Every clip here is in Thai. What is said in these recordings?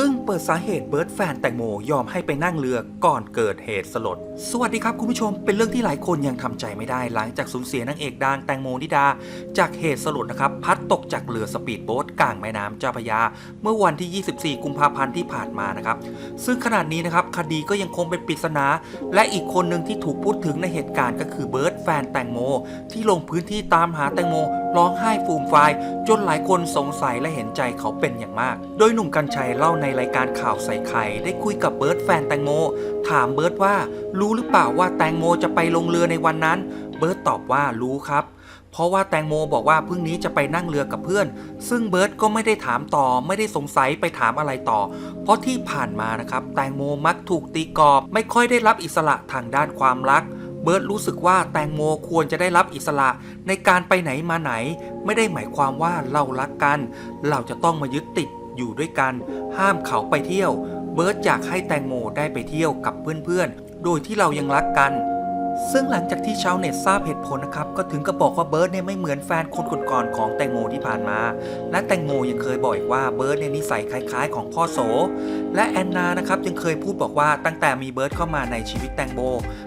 อึ้งเปิดสาเหตุเบิร์ดแฟนแตงโมยอมให้ไปนั่งเรือก่อนเกิดเหตุสลด สวัสดีครับคุณผู้ชม เป็นเรื่องที่หลายคนยังทำใจไม่ได้หลังจากสูญเสียนางเอกดังแตงโมนิดา จากเหตุสลดนะครับ พัดตกจากเรือสปีดโบ๊ทกลางแม่น้ำเจ้าพระยา เมื่อวันที่ 24 กุมภาพันธ์ที่ผ่านมานะครับ ซึ่งขนาดนี้นะครับคดีก็ยังคงเป็นปริศนา และอีกคนหนึ่งที่ถูกพูดถึงในเหตุการณ์ก็คือเบิร์ดแฟนแตงโม ที่ลงพื้นที่ตามหาแตงโมร้องไห้ฟูมฟายจนหลายคนสงสัยและเห็นใจเขาเป็นอย่างมาก โดยหนุ่มกัญชัยเล่าในรายการข่าวใส่ไข่ได้คุยกับเบิร์ดแฟนแตงโม ถามเบิร์ดว่ารู้หรือเปล่าว่าแตงโมจะไปลงเรือในวันนั้น เบิร์ดตอบว่ารู้ครับเพราะว่าแตงโมบอกว่าพรุ่งนี้จะไปนั่งเรือกับเพื่อน ซึ่งเบิร์ดก็ไม่ได้ถามต่อ ไม่ได้สงสัยไปถามอะไรต่อ เพราะที่ผ่านมานะครับ แตงโมมักถูกตีกรอบ ไม่ค่อยได้รับอิสระทางด้านความรัก เบิร์ตรู้สึกว่าแตงโมควรจะได้รับอิสระในการไปไหนมาไหน ไม่ได้หมายความว่าเรารักกัน เราจะต้องมายึดติดอยู่ด้วยกัน ห้ามเขาไปเที่ยว เบิร์ตอยากให้แตงโมได้ไปเที่ยวกับเพื่อนๆ โดยที่เรายังรักกัน ซึ่งหลังจากที่ชาวเน็ตทราบเหตุผลนะครับ ก็ถึงกับบอกว่าเบิร์ดเนี่ยไม่เหมือนแฟนคนก่อนๆของแตงโมที่ผ่านมา และแตงโมยังเคยบอกอีกว่าเบิร์ดเนี่ยนิสัยคล้ายๆ ของพ่อโส และแอนนานะครับยังเคยพูดบอกว่าตั้งแต่มีเบิร์ดเข้ามาในชีวิตแตงโม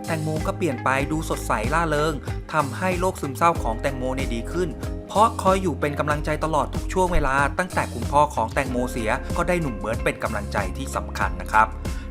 แตงโมก็เปลี่ยนไปดูสดใสล่าเริงทำให้โรคซึมเศร้าของแตงโมเนี่ยดีขึ้นเพราะคอยอยู่เป็นกำลังใจตลอดทุกช่วงเวลา ตั้งแต่คุณพ่อของแตงโมเสียก็ได้หนุ่มเบิร์ดเป็นกำลังใจที่สำคัญนะครับ